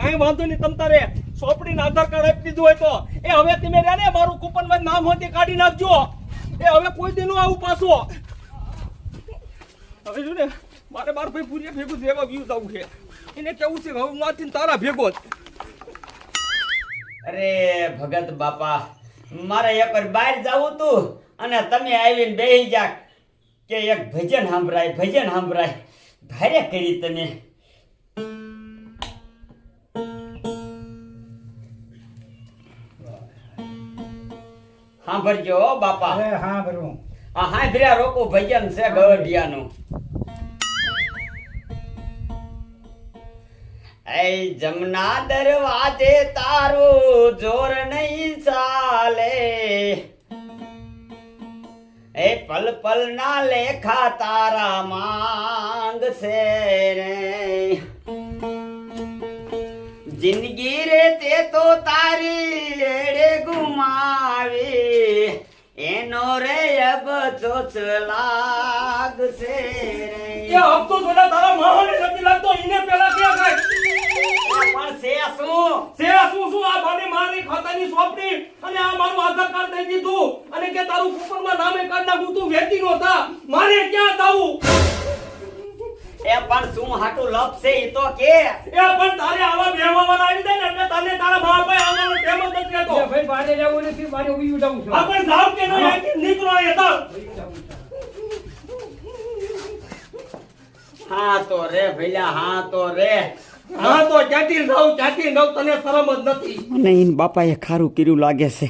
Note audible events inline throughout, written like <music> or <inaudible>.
કાંઈ વાંધો નહીં, તમ તારે સોપડીને આધાર કાર્ડ આપી દીધું હોય તો. એ હવે તમે રે ને, મારું કૂપનમાં નામ હોય કાઢી નાખજો. એ હવે કોઈ દી નું આવું પાછો. હવે જો ને, મારે મારા ભાઈ પૂરી ભેગું રહેવા વ્યૂઝ આવું છે. એને કેવું છે હવે હું તારા ભેગો અરે, ભગત બાપા, મારે એક વાર બહાર જવું તું અને તમે આવીને બેહી જા કે એક ભજન સાંભળાય ભજન સાંભળાય. ભારે કરી તમે સાંભળજો બાપા. અરે હા ભરું આ હાંભળ્યા રોકો ભજન છે ગઢિયાનું એ જમના દરવાજે તારું જોર નહીં ચાલે. એ પલ પલ ના લેખા તારા માંગ છે રે. જિંદગી રે તે તો તારી એડે ગુમાવી એનો રે અબ ચોચ લાગશે એ રે હપ્તો સોડા તારા માહોને નથી લાગતો એને પેલા કે કાંઈ પણ સે શું સે શું શું? આ બાને મારી ખાતાની સોપડી અને આ મારું આધાર કાર્ડ દઈ દીધું અને કે તારું કુપનમાં નામે કાર્ડ નાખું તું વેતી નો થા. મારે ક્યાં જાવું? એ પણ શું હાટું લપ છે એ તો કે. એ પણ તારે આવા બેહવાના આવી જાય ને એટલે તને તારા મા બાપે આવવાનો ટેમ જ નથી રહેતો ભાઈ બારે જવું નથી બારે ઊભી જવું છું. આપણે જાવ કે નહીં અહીંથી નીકળો એ તો હા તો રે ભઈલા હા તો રે. હા તો જાવ તને શરમ જ નથી. મને બાપાએ ખારું કર્યું લાગે છે.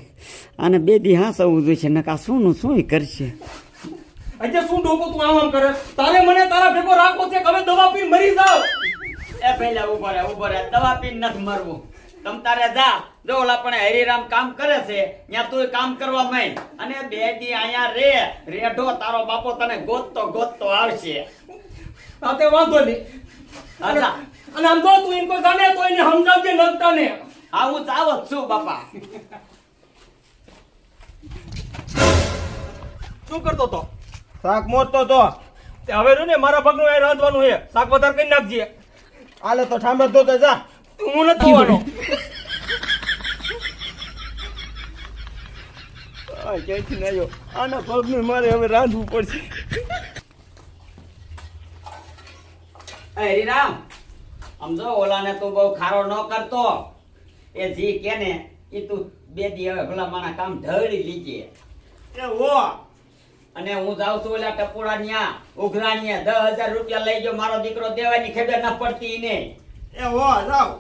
અને બે દી હાંસવું જોઈએ છે નકા શું નું શું કરશે? આજે શું ડોકો તું આમ આમ કરે? તારે મને તારા ભેગો રાખવો છે હવે દવા પીને મરી જાવ એ પહેલા ઊભો રહે ઊભો રહે. દવા પીને નથી મરવું. તમ તારે જા. જો ઓલા પણ હરિરામ કામ કરે છે ત્યાં તું કામ કરવા માંડ. અને બે દી અહીંયા રે રેઢો તારો બાપો તને ગોતતો ગોતતો આવશે. આ તે વાંધો નહીં. અને અને આમ જો તું એમ કોઈ જાણે તો એને સમજાવજે નગતા ને હા હું ચાવો જ છું બાપા. શું કરતો તો શાક મોરતો તો. હવે રહ્યું ને મારા ભાગનું એ રાંધવાનું છે. શાક વધારે કરી નાખજે. આલે તો ઠામે તો તો જા. હું નથી આવવાનો ક્યાંથી ના આના પગનું મારે હવે રાંધવું પડશે. હરિરામ સમજો ઓલાને તું બહુ ખારો ન કરતો. એ જી કે ને એ તું બે દી હવે ભલા મારા કામ ઢળી લીજે. એ અને હું જાઉં છું ઓલા ટપોડા ન્યા ઉઘરા ન્યા દસ હજાર રૂપિયા લઈ ગયો. મારો દીકરો દેવાની ખબર ન પડતી ને એ હો જાવ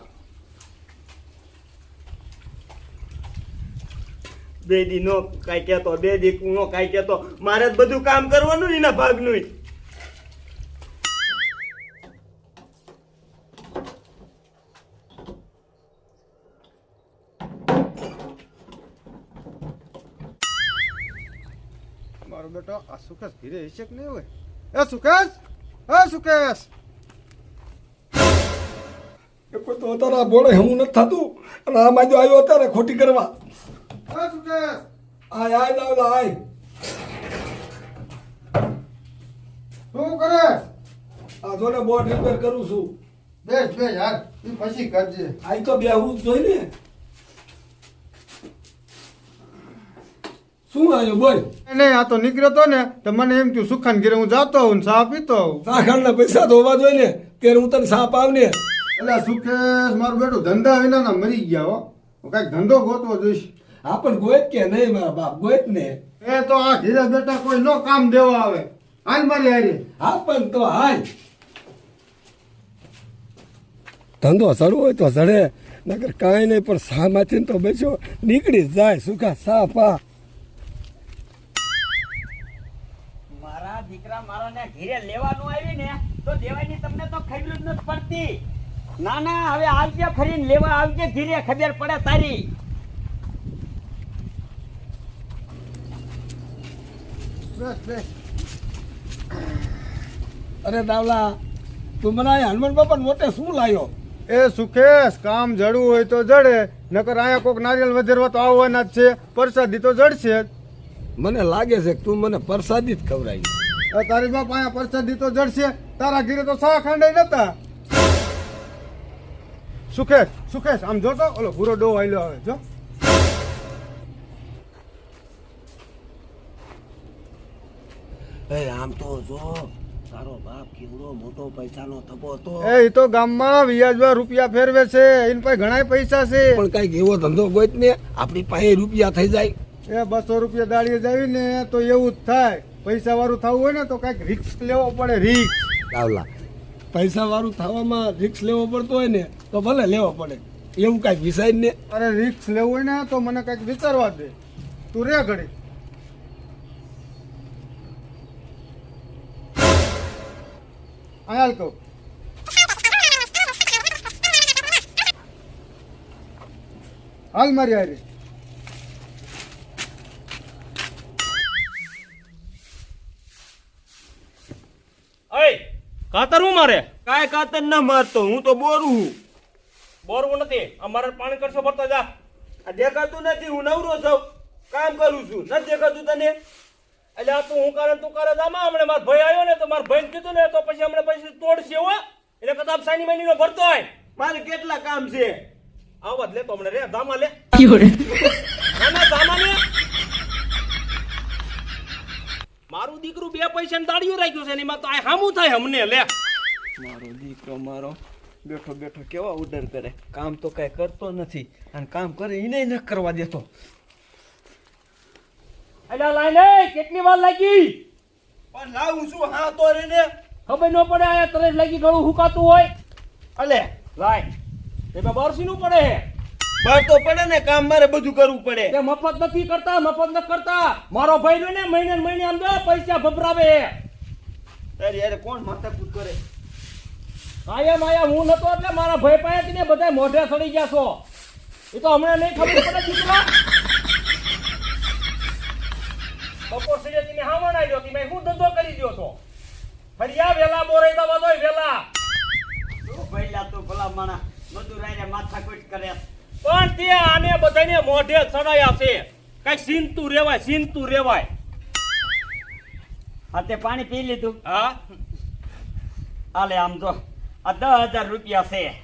બે દી નો કાંઈ કેતો બે દી નો કાઈ કેતો મારે જ બધું કામ કરવાનું એના ભાગનું. આ સુકેશ ઘીરે હશે કે નહીં હોય? એ સુકેશ? એ સુકેશ? એ કોઈ તો તારા બોળે હમું નથી થતું. અને આ માજો આવ્યો અત્યારે ખોટી કરવા. એ સુકેશ? આય આય દાવલા આય. શું કરે? આ જો ને બોર્ડ રિપેર કરું છું. બેસ બેસ યાર ઈ પછી કરજે. આઈ તો બે હું જોઈ ને શું આવ્યું બોલ? નહીં આ તો નીકળ્યો તો ને તો મને એમ થયું સુખાન ઘેરે હું જાતો હોઉં સાપ ચા પીતો હોઉં. સાખણના પૈસા તો હોવા જોઈએ ને ત્યારે હું તને સાપ આવને? એટલે સુખેશ મારું બેટું ધંધા વિના ના મરી ગયા હો. કાંઈક ધંધો ગોતવો જોઈશ. હા પણ ગોયત કે નહીં મારા બાપ ગોત ને. એ તો આ ઘીરે બેટા કોઈ નો કામ દેવા આવે. હાલ મારી હારી. હા પણ તો હાય ધંધો સડવો હોય તો ચડે નકર કાંઈ નહીં પણ સામાંથી તો બેસ્યો નીકળી જાય સુખા સા પા દીકરા ઘીરે લેવાનું આવી ને તો દેવાની તમને તો ખબર જ નથી પડતી. ના ના હવે આવજે ફરીને લેવા આવજે ઘીરે ખબર પડે તારી. બેસ બેસ. અરે દાવલા તું મને આ હનુમાન બાપા મોટે શું લાયો? એ સુખેશ કામ જડવું હોય તો જડે નકર અહીંયા કોક નારિયેલ વધેરવા તો આવવાના જ છે પ્રસાદી તો જડશે મને લાગે છે કે તું મને પ્રસાદી જ ખવડાવી. તારી બાપ અહીંયા પ્રસાદી તો જડશે તારા ઘીરે તો સા ખાંડે નતા. સુખેશ સુખેશ આમ જો તો ઓલો ભૂરો ડો આવેલો આવે જો. આમ તો જો તારો બાપ કેવડો મોટો પૈસાનો થતો હતો. એ ઈ તો ગામમાં વ્યાજમાં રૂપિયા ફેરવે છે એની પાસે ઘણા પૈસા છે. પણ કંઈક એવો ધંધો ગોત ને આપણી પાસે રૂપિયા થઈ જાય. એ બસો રૂપિયા દાડીએ જાવી ને તો એવું જ થાય. પૈસા વાળું થવું હોય ને તો કંઈક રિક્સ લેવો પડે રિક્સ આવલા. પૈસા વાળું થવામાં રિક્સ લેવો પડતો હોય ને તો ભલે લેવો પડે. એવું કાંઈ વિષય ને? અરે રિક્સ લેવું હોય ને તો મને કંઈક વિચારવા દે. તું રે ઘડી આયાલ કહું. હાલ મારી હારી ખાતર હું મારે? કાંઈ કાતર ના મારતો હું તો બોરું હું બોરવું નથી. અમારે પાણી કરશો ભરતા જા. આ દેખાતું નથી હું નવરો છું. કામ કરું છું. નથી દેખાતું તને? એટલે આ તું હું કરે તું કરે દામા હમણે મારો ભાઈ આવ્યો ને તો મારા ભાઈ કીધું ને તો પછી હમણે પછી તોડશે હો. એટલે કદાચ સાની મહિની નો ભરતો હોય. મારે કેટલા કામ છે? આવો જ લે તો હમણે રે દામા લે. ના ના જામા લે. મારું દીકરું બે પૈસા દાડિયું રાખ્યું છે ને એમાં તો આ હામું થાય અમને લે. મારો દીકરો મારો બેઠો બેઠો કેવા ઓર્ડર કરે? કામ તો કઈ કરતો નથી અને કામ કરે એને ન કરવા દેતો. અલા લાઈને કેટલી વાર લાગી? પણ લાવું છું હા તો રે ને. ખબર ન પડે આયા તરત લાગી ગળું હુકાતું હોય. અલે લાય. એમાં બરસી નું પડે. હે તો પડે ને કામ મારે બધું કરવું પડે. તે મફત નથી કરતા મફત નથી કરતા. મારો ભાઈ રહ્યો ને મહિને મહિને આમ દે પૈસા ભભરાવે. તારી યાર કોણ માથાકૂટ કરે? કાયમ આયા હું નતો એટલે મારા ભાઈ પાસેથી ને બધા મોઢે સડી ગયા છો. એ તો હમણાં નહીં ખબર પડે દીકરા બપોર સુધી તમે હામણ આવ્યો તમે શું ધંધો કરી દ્યો છો? ફરિયા વેલા બોરાઈ દવા દોય વેલા. તું ભઈલા તું ભલા માણા મધુરાઈને માથાકૂટ કરે પણ તે આને બધાને મોઢે ચડાયા છે. કઈ સીનતું રેવાય સીનતું રેવાય. હા તે પાણી પી લીધું. હા? આલે આમ જો આ દસ હજાર રૂપિયા છે.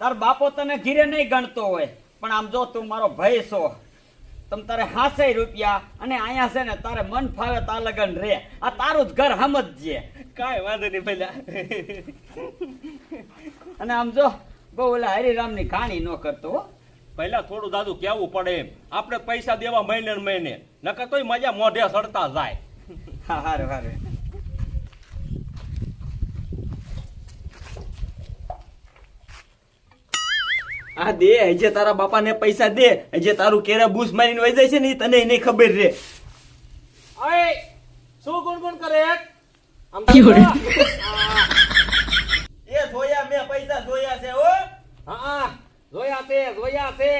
તાર બાપો તને ઘીરે નહીં ગણતો હોય પણ આમ જો તું મારો ભાઈ છો તમ તારે હાસે રૂપિયા અને અહીંયા છે ને તારે મન ફાવે તા લગન રે. આ તારું જ ઘર સમજજે કાંઈ વાંધો નહીં પેલા અને આમ જો બહુ ઓલા હરિરામની કહાણી ન કરતો હો. પહેલા થોડું દાદુ કેવું પડે એમ. આપણે પૈસા દેવા મહિને મહિને. નકર તોય મજા મોઢે સડતા જાય. હા હારું હારું. આ દે હજે તારા બાપાને પૈસા દે. હજે તારું કેરા બૂસ મારીને વહી જાય છે ને તને એને ખબર રે અય શું ગુણગુણ કરે આમ <laughs> તો જો. એ જોયા મેં પૈસા જોયા છે હો જોયા છે જોયા છે.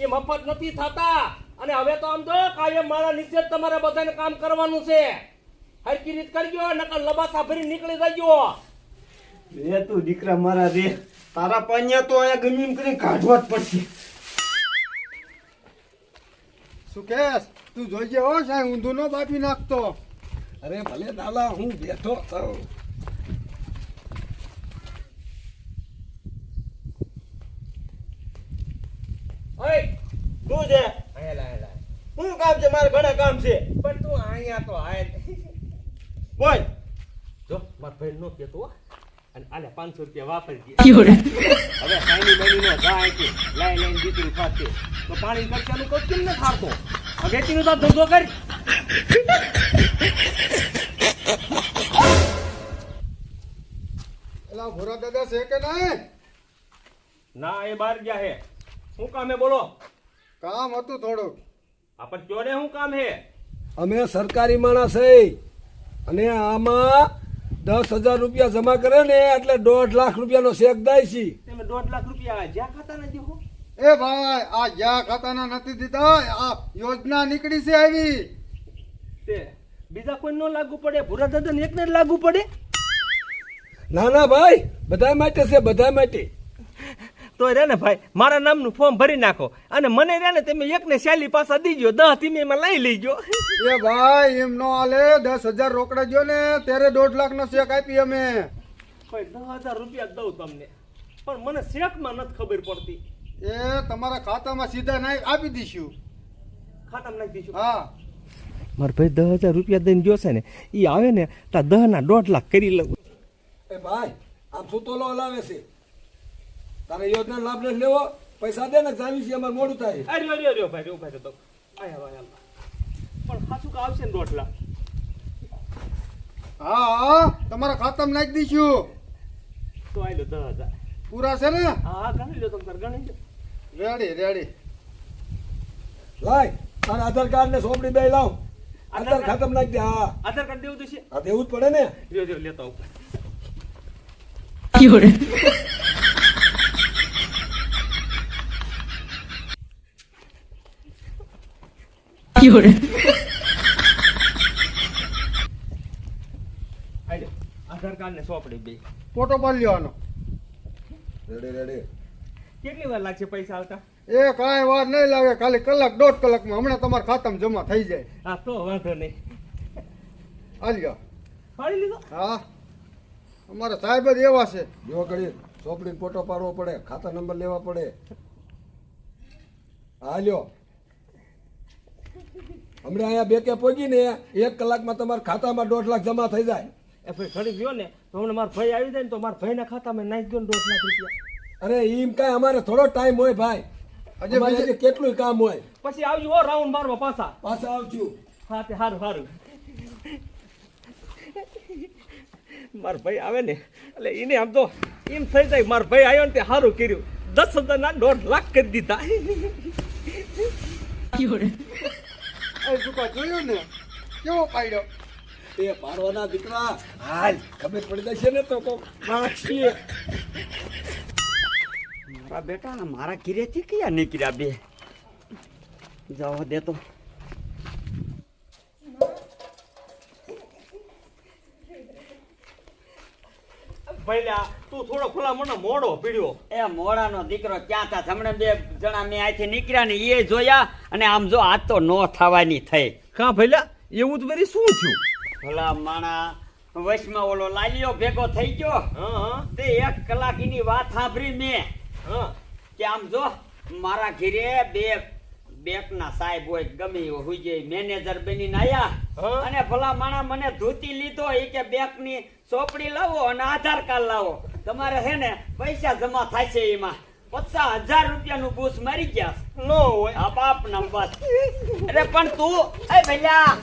એ મફત નથી થતા. અને હવે તો આમ તો કાયમ મારા નીચે તમારે બધાને કામ કરવાનું છે. હરકી રીત કરજો નકર લબાસા ભરી નીકળી જજો. રે તું દીકરા મારા રે તારા પન્યા તો અહીંયા ગમે એમ કરીને કાઢવા જ પડશે. સુકેશ તું જોઈજે હો સાહેબ ઊંધું ન બાપી નાખતો. અરે ભલે દાદા હું બેઠો છું અય શું છે? શું કામ છે? મારે ઘણા કામ છે. પણ તું અહીંયા તો આય બોલ. જો માર ભાઈ નો કેતો. અને આલે 500 રૂપિયા વાપરજે હવે સાઈની બની નો જાય કે લઈ લાઈન દીકરી ખાતે. તો પાણી ખર્ચાનું કોઈ કેમ ન ખાતો હવે તીનો તો ધંધો કર. એલા ભોરા દાદા છે કે નહીં? ના એ બહાર ગયા હે. શું કામે બોલો. કામ હતું થોડુંક. આપણ ચોરે શું કામ હે? અમે સરકારી માણસ હે અને આમાં દસ હજાર રૂપિયા જમા કરે ને એટલે દોઢ લાખ રૂપિયાનો શેક દાય છે. તમે દોઢ લાખ રૂપિયા જ્યાં ખાતા નથી હો? એ ભાઈ આ જ્યાં ખાતાના નથી દીધા આ યોજના નીકળી છે આવી. તે બીજા કોઈ ન લાગુ પડે ભૂરા દાદા એકને જ લાગુ પડે? ના ના ભાઈ બધા માટે છે બધા માટે. તો રે ને ભાઈ મારા નામનું ફોર્મ ભરી નાખો. અને મને રે ને તમે એકને શેલી પાસા દીજો દસ ધીમે એમાં લઈ લેજો. એ ભાઈ એમ નો હાલે દસ હજાર રોકડા જો ને ત્યારે દોઢ લાખ નો શેક આપી અમે. ભાઈ દસ હજાર રૂપિયા દઉં તમને. પણ મને શેકમાં નથી ખબર પડતી. એ તમારા ખાતામાં સીધા નાખી આપી દઈશું ખાતામાં નાખી દઈશું હા. મારા ભાઈ દસ હજાર રૂપિયા દઈને જોશે ને એ આવે ને તો દહ ના દોઢ લાખ કરી લઉં. એ ભાઈ આમ સુતોલો હલાવે છે. તારે યોજના લાભ નથી લેવો પૈસા દે ને જાવી છે અમારે મોડું થાય. અરે અરે અરે ભાઈ રે ભાઈ તો આયા ભાઈ. પણ ખાસું કા આવશે ને રોટલા. હા હા તમારા ખાતામાં નાખી દઈશું તો આઈ લો દસ હજાર. પૂરા છે ને? હા હા ગણી લો તમે તાર ગણી લો. Ready ready. લાય તારા આધાર કાર્ડ ને સોંપડી બે લાવ. આધાર કાર્ડ? નાખી દે હા. આધાર કાર્ડ દેવું તો છે. આ દેવું જ પડે ને. જો જો લેતો આવું. આઈ લો આધાર કાર્ડ ને સોંપડી બે ફોટો પાડી લેવાનો. રેડી રેડી કેટલી વાર લાગશે પૈસા આવતા? એ કાંઈ વાર નહીં લાગે ખાલી કલાક દોઢ કલાકમાં. હમણાં તમારા ખાતામાં જમા થઈ જાય. હા તો વાંધો નહીં. હાલ્યો પાડી લીધો? હા. અમારા સાહેબ જ એવા છે. જો ઘડી સોપડી ફોટો પાડવો પડે ખાતા નંબર લેવા પડે. હા લ્યો. હમણાં અહીંયા બે કે પોગી ને એક કલાકમાં તમારા ખાતામાં દોઢ લાખ જમા થઈ જાય. એ ભાઈ ઘડી ગયો ને તો હમણાં મારા ભાઈ આવી જાય ને તો મારા ભાઈના ખાતામાં નાખી ગયો ને દોઢ લાખ રૂપિયા. અરે એમ કાંઈ અમારે થોડો ટાઈમ હોય ભાઈ. હજી ભાઈ બીજે- કેટલું કામ હોય. પછી આવજો હો રાઉન્ડ મારવા પાછા. પાછા આવજો. હા તે સારું સારું મારા ભાઈ આવે ને એટલે એને આમ તો એમ થઈ જાય. મારા ભાઈ આવ્યો ને તે સારું કર્યું. દસ હજાર ના દોઢ લાખ કરી દીધા. એ બેટા જોયું ને કેવો પાડ્યો? એ પાડવાના દીકરા હાલ ખબર પડી જશે ને તો કોક નાખીએ મારા બેટા મારા ઘીરેથી ક્યાં નીકળ્યા બે? જવા દે તો. તું થોડો ખુલા મને મોડો પીડ્યો. એ મોડાનો દીકરો ક્યાં થા? હમણાં બે જણા મેં અહીંથી નીકળ્યા ને એ જોયા. અને આમ જો આ તો નો થવાની થઈ. કાં ભલા એવું તો વરી શું થયું? ભલા માણા વશમાં ઓલો લાલિયો ભેગો થઈ ગયો. હા હા. તે એક કલાક એની વાત સાંભળી મેં. હા. કે આમ જો મારા ઘીરે બે બેંકના સાહેબ હોય ગમે એવો હોય જાય મેનેજર બનીને આયા. હા. અને ભલા માણા મને ધોતી લીધો એ કે બેંકની ચોપડી લાવો અને આધાર કાર્ડ લાવો. તમારે હે ને પૈસા જમા થાય છે એમાં. પચાસ હજાર રૂપિયાનું બૂસ મારી ગયા. નો હોય. આ બાપ ના બસ અરે પણ તું એ ભૈયા.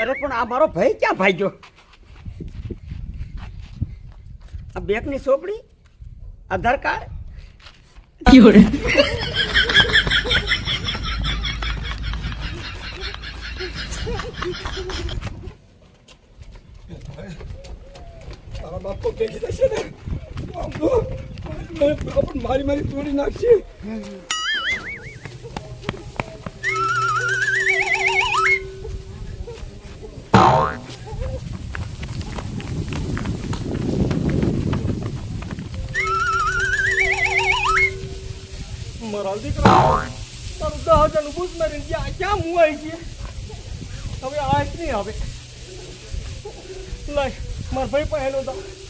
અરે પણ આ મારો ભાઈ ક્યાં ભાગ્યો આ બેંકની ચોપડી આધાર કાર્ડ. તારા બાપ તો ભેગી થશે ને? મારી મારી તોડી નાખશે મારા દીકરા, તારું ક્યાં ક્યાં મુવાઈ છે હવે આશ નહીં આવે. લાય, મારા ભાઈ પહેલો હેલો તા.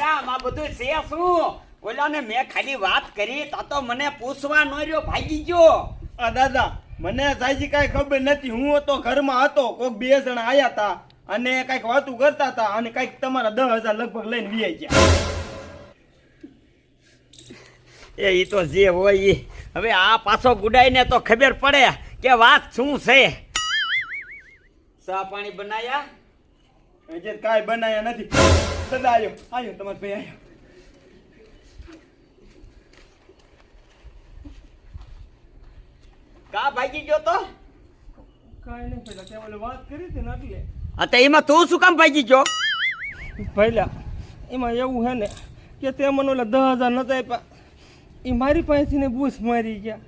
રામ આ બધું છે શું? ઓલાને મેં ખાલી વાત કરી તા તો મને પૂછવા ન રહ્યો ભાગી ગયો. આ દાદા મને સાચી કાંઈ ખબર નથી હું હતો ઘરમાં હતો કોક બે જણા આવ્યા હતા અને કાંઈક વાતું કરતા હતા અને કાંઈક તમારા દસ હજાર લગભગ લઈને વી ગયા. એ એ તો જે હોય એ હવે આ પાછો ગુડાઈને તો ખબર પડે કે વાત શું છે. સા પાણી બનાયા? હજી કાંઈ બનાયા નથી. દાદા આવ્યો આવ્યો તમારો ભાઈ આવ્યો કા ભાગી ગયો તો? કાંઈ નહીં પેલા તે ઓલી વાત કરી હતી ને એટલે. હા તો એમાં તું શું કામ ભાગી ગયો? પહેલા એમાં એવું હે ને કે તે મને ઓલા દસ હજાર નતા આપ્યા. એ મારી પાસેથી ને બૂસ મારી ગયા.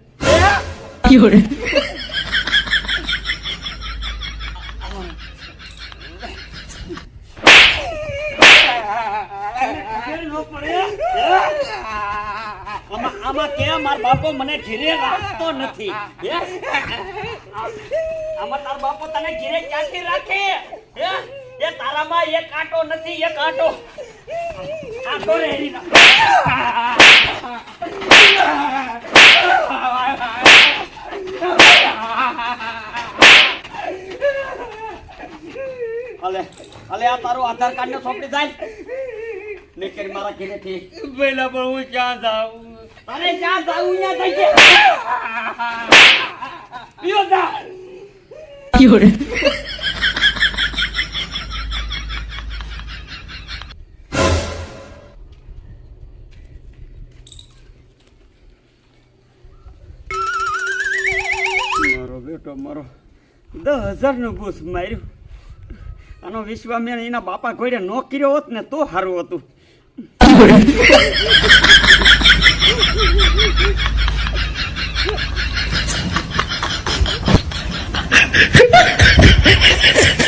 <laughs> <laughs> આમાં કે માર બાપો મને ઘેરે રાખતો નથી? આમાં તાર બાપો તને ઘેરે ક્યાંથી રાખે? એ તારામાં એક આટો નથી, એક આટો. આટો રેડી અલે અલે, આ તારો આધાર કાર્ડ ને સોંપી જાય. નીકળી મારા ઘેરેથી. પહેલા પણ હું ક્યાં જાઉં? અરે ક્યાં જાવું ત્યાં થઈ ગયા. પીઓ જા. મારો બેટો, મારો દસ હજારનું ઘૂસ માર્યું. આનો વિશ્વામેણ એના બાપા ઘોડે નો કર્યો હોત ને તો સારું હતું. Ha ha ha!